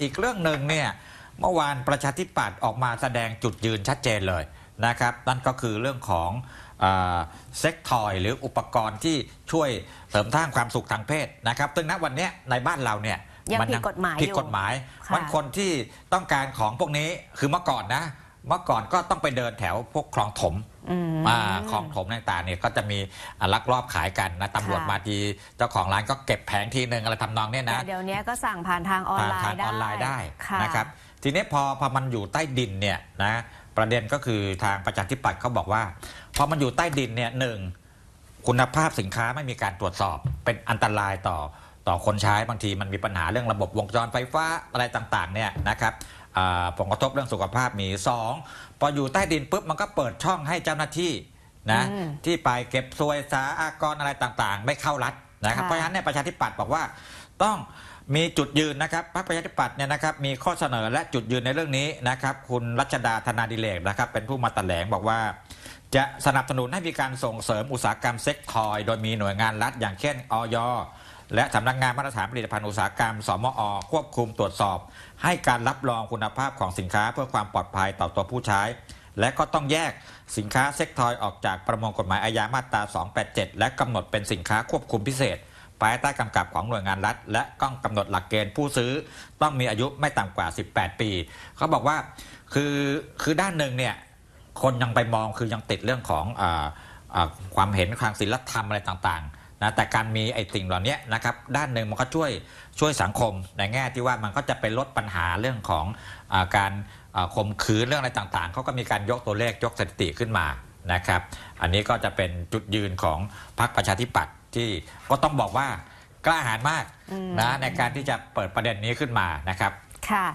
อีกเรื่องหนึ่งเนี่ยเมื่อวานประชาธิปัตย์ออกมาแสดงจุดยืนชัดเจนเลยนะครับ นั่นก็คือเรื่องของเซ็กทอยหรืออุปกรณ์ที่ช่วยเสริมสร้างความสุขทางเพศนะครับซึ่งณวันเนี้ยในบ้านเราเนี่ยยังมัผิดกฎหมายผิดอยู่กฎหมายค่ะมันคนที่ต้องการของพวกนี้คือเมื่อก่อนนะ เมื่อก่อนก็ต้องไปเดินแถวพวกคลองถมอืมอ่าของถมต่างๆเนี่ยก็จะมีอ่าลักลอบขายกันนะตำรวจค่ะมาทีเจ้าของร้านก็เก็บแผงทีหนึ่งอะไรทำนองเนี้ยนะแต่เดี๋ยวนี้ก็สั่งผ่านทางออนไลผ่านน์ทางได้ออนไลน์ได้ค่ะนะครับ ทีนี้พอพอมันอยู่ใต้ดินเนี่ยนะประเด็นก็คือทางประชาธิปัตย์เขาบอกว่า พอมันอยู่ใต้ดินเนี่ยหนึ่งคุณภาพสินค้าไม่มีการตรวจสอบเป็นอันตรายต่อต่อคนใช้บางทีมันมีปัญหาเรื่องระบบวงจรไฟฟ้าอะไรต่างๆเนี่ยนะครับอ่า ผลกระทบเรื่องสุขภาพมีสองพออยู่ใต้ดินปุ๊บมันก็เปิดช่องให้เจ้าหน้าที่นะอืมที่ไปเก็บสวยสาอากรอะไรต่างๆไม่เข้ารัฐนะครับค่ะเพราะฉะนั้นเนี่ยประชาธิปัตย์บอกว่าต้องมีจุดยืนนะครับพรรคประชาธิปัตย์เนี่ยนะครับมีข้อเสนอและจุดยืนในเรื่องนี้นะครับ คุณรัชดาธนาดิเลกนะครับ เป็นผู้มาแถลงบอกว่า จะสนับสนุนให้มีการส่งเสริมอุตสาหกรรมเซ็กทอย โดยมีหน่วยงานรัฐอย่างเช่นออย และสำนักงานมาตรฐานผลิตภัณฑ์อุตสาหกรรม สมอ ควบคุมตรวจสอบ ให้การรับรองคุณภาพของสินค้าเพื่อความปลอดภัยต่อตัวผู้ใช้ และก็ต้องแยกสินค้าเซ็กทอยออกจากประมวลกฎหมายอาญามาตรา 287 และกำหนดเป็นสินค้าควบคุมพิเศษภายใต้กำกับของหน่วยงานรัฐ และต้องกำหนดหลักเกณฑ์ผู้ซื้อ ต้องมีอายุไม่ต่ำกว่า 18 ปีเขาบอกว่าคือคือด้านหนึ่งเนี่ยคนยังไปมองคือยังติดเรื่องของออความเห็นทางศีลธรรมอะไรต่างๆ นะแต่การมีไอ้สิ่งเหล่านี้นะครับด้านหนึ่งมันก็ช่วยช่วยสังคมในแง่ที่ว่ามันก็จะไปลดปัญหาเรื่องของอาการอ่าข่มขืนเรื่องอะไรต่างๆเขาก็มีการยกตัวเลขยกสถิติขึ้นมานะครับ อันนี้ก็จะเป็นจุดยืนของพรรคประชาธิปัตย์ที่ก็ต้องบอกว่ากล้าหาญมากอืมนะในการที่จะเปิดประเด็นนี้ขึ้นมานะครับค่ะ